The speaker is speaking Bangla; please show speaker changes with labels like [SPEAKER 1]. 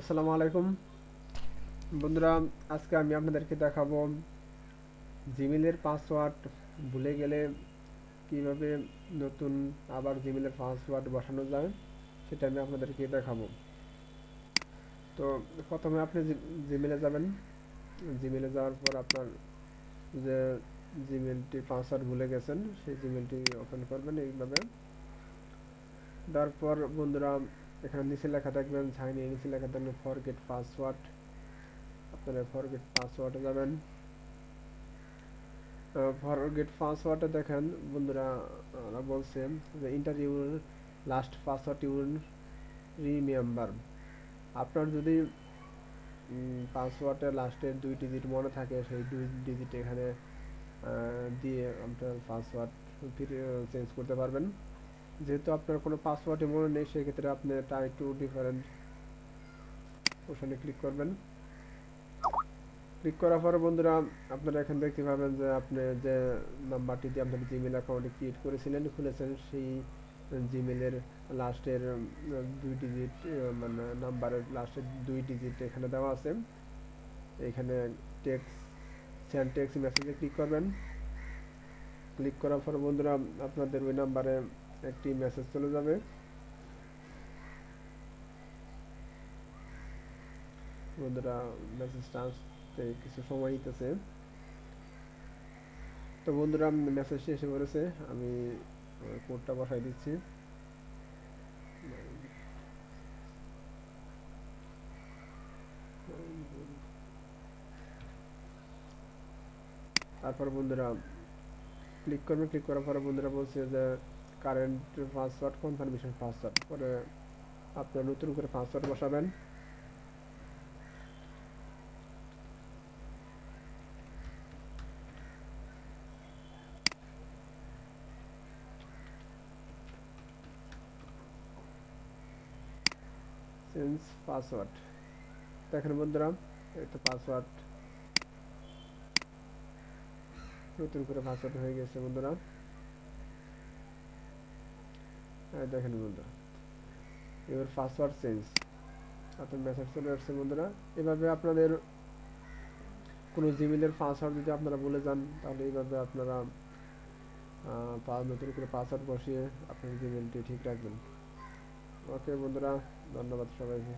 [SPEAKER 1] আসসালামু আলাইকুম। বন্ধুরা, আজকে আমি আপনাদেরকে দেখাবো জিমেলের পাসওয়ার্ড ভুলে গেলে কীভাবে নতুন আবার জিমেলের পাসওয়ার্ড বসানো যায়, সেটা আমি আপনাদেরকে দেখাবো। তো প্রথমে আপনি জিমেলে যাবেন। জিমেলে যাওয়ার পর আপনার যে জিমেলটি পাসওয়ার্ড ভুলে গেছেন, সেই জিমেলটি ওপেন করবেন এইভাবে। তারপর বন্ধুরা এখানে নিচে লেখা থাকবেন সাইন ইন নিচে লেখা থাকবে ফরগেট পাসওয়ার্ড আপনারা ফরগেট পাসওয়ার্ডে যাবেন। ফরগেট পাসওয়ার্ডে দেখেন, বন্ধুরা ওরা বলছে যে enter last password your remember আপনার যদি পাসওয়ার্ডের লাস্টের দুই ডিজিট মনে থাকে, সেই দুই ডিজিট এখানে দিয়ে আপনার পাসওয়ার্ড চেঞ্জ করতে পারবেন। যেহেতু আপনার কোনো পাসওয়ার্ডই মনে নেই, সেক্ষেত্রে আপনি ট্রাই একটু ডিফারেন্ট ওখানে ক্লিক করবেন। ক্লিক করার পরে বন্ধুরা, আপনারা এখানে দেখতে পাবেন যে আপনি যে নাম্বারটি দিয়ে আপনার জিমেল অ্যাকাউন্টে ক্রিয়েট করেছিলেন, খুলেছেন সেই জিমেলের লাস্টের দুই ডিজিট মানে নাম্বারের লাস্টের দুই ডিজিট এখানে দেওয়া আছে। এখানে টেক্স সেন্ড টেক্স মেসেজে ক্লিক করবেন। ক্লিক করার পর বন্ধুরা, আপনাদের ওই নাম্বারে একটি মেসেজ চলে যাবে। বন্ধুরা মেসেজটা আসতে কিছু সময় নিতেছে। তো বন্ধুরা মেসেজটি এসে পড়েছে আমি কোডটা বসাই দিচ্ছি। তারপর বন্ধুরা ক্লিক করবেন ক্লিক করার পরে বন্ধুরা বলছে যে কারেন্ট পাসওয়ার্ড কনফার্মেশন পাসওয়ার্ড পরে আপনার নতুন করে পাসওয়ার্ড বসাবেন। চেঞ্জ পাসওয়ার্ড দেখেন বন্ধুরা, এটা পাসওয়ার্ড নতুন করে পাসওয়ার্ড হয়ে গেছে বন্ধুরা। দেখেন বন্ধুরা। এবার পাসওয়ার্ড চেঞ্জ আপনার মেসেজ চলে আসছে বন্ধুরা। এভাবে আপনাদের কোনো জিমেলের পাসওয়ার্ড যদি আপনারা বলে যান, তাহলে এইভাবে আপনারা নতুন করে পাসওয়ার্ড বসিয়ে আপনার জিমেলটি ঠিক রাখবেন। ওকে বন্ধুরা, ধন্যবাদ সবাইকে।